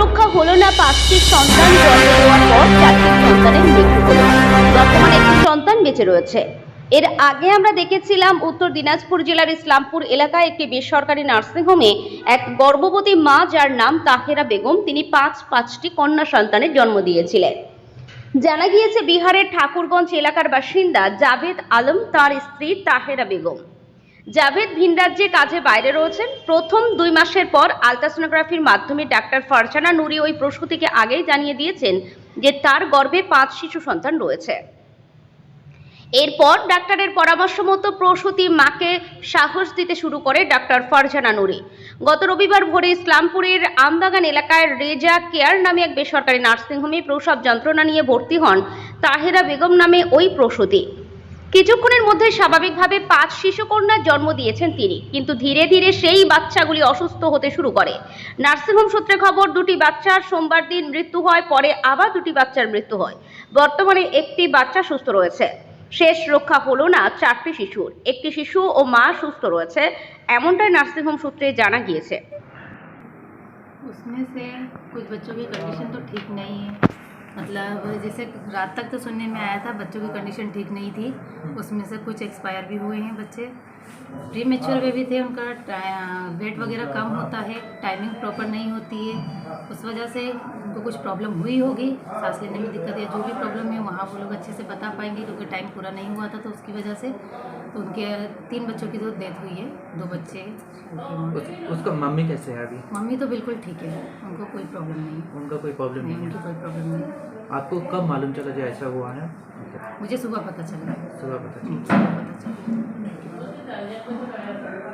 রক্ষা হলো না পাঁচটি সন্তান জন্ম দেওয়ার পর সন্তানের মৃত্যু হলো। বর্তমানে একটি সন্তান বেঁচে রয়েছে। এর আগে আমরা দেখেছিলাম উত্তর দিনাজপুর জেলার ইসলামপুর এলাকায় একটি বেসরকারি নার্সিংহোমে এক গর্ভবতী মা যার নাম তাহেরা বেগম, তিনি পাঁচ, পাঁচটি কন্যা সন্তানের জন্ম দিয়েছিলেন। জানা গিয়েছে বিহারের ঠাকুরগঞ্জ এলাকার বাসিন্দা জাভেদ আলম, তার স্ত্রী তাহেরা বেগম। জাভেদ ভিন রাজ্যে কাজে বাইরে রয়েছেন। প্রথম দুই মাসের পর আলট্রাসোনোগ্রাফির মাধ্যমে ডাক্তার ফারজানা নুরি ওই প্রসূতিকে আগেই জানিয়ে দিয়েছেন যে তার গর্ভে পাঁচ শিশু সন্তান রয়েছে। এরপর ডাক্তারের পরামর্শ মতো প্রসূতি মাকে সাহস দিতে শুরু করে ডাক্তার ফারজানা নুরি। গত রবিবার ভোরে ইসলামপুরের আমবাগান এলাকায় রেজা কেয়ার নামে এক বেসরকারি নার্সিংহোমে প্রসব যন্ত্রণা নিয়ে ভর্তি হন তাহেরা বেগম নামে ওই প্রসূতি। কিছুক্ষণের মধ্যে স্বাভাবিকভাবে পাঁচ শিশুকন্যার জন্ম দিয়েছেন তিনি কিন্তু ধীরে ধীরে সেই বাচ্চাগুলি অসুস্থ হতে শুরু করে নার্সিংহোম সূত্রে খবর দুটি বাচ্চার সোমবার দিন মৃত্যু হয় পরে আবার দুটি বাচ্চার মৃত্যু হয় বর্তমানে একটি বাচ্চা সুস্থ রয়েছে শেষ রক্ষা হলো না চারটি শিশুর একটি শিশু ও মা সুস্থ রয়েছে এমনটাই নার্সিংহোম সূত্রে জানা গিয়েছে उसमें से कुछ बच्चों की कंडीशन तो ठीक नहीं है मतलब जैसे रात तक तो सुनने में आया था, बच्चों की कंडीशन ठीक नहीं थी, उसमें से कुछ एक्सपायर भी हुए हैं बच्चे। प्री मेच्योर बेबी थे उनका वेट वगैरह कम होता है टाइमिंग प्रॉपर नहीं होती है। उस वजह से उनको कुछ प्रॉब्लम हुई होगी सांस लेने में दिक्कत है जो भी प्रॉब्लम है वहाँ वो लोग अच्छे से बता पाएँगे क्योंकि टाइम पूरा नहीं हुआ था तो उसकी वजह से तो उनके तीन बच्चों की तो डेथ हुई है दो बच्चे। उस, उसका मम्मी कैसे है अभी? मम्मी तो बिल्कुल ठीक है उनको कोई प्रॉब्लम नहीं। उनका कोई प्रॉब्लम नहीं उनकी कोई प्रॉब्लम नहीं। आपको कब मालूम चला जो ऐसा हुआ है? मुझे सुबह पता चला। सुबह पता चला। सुबह पता चला। 两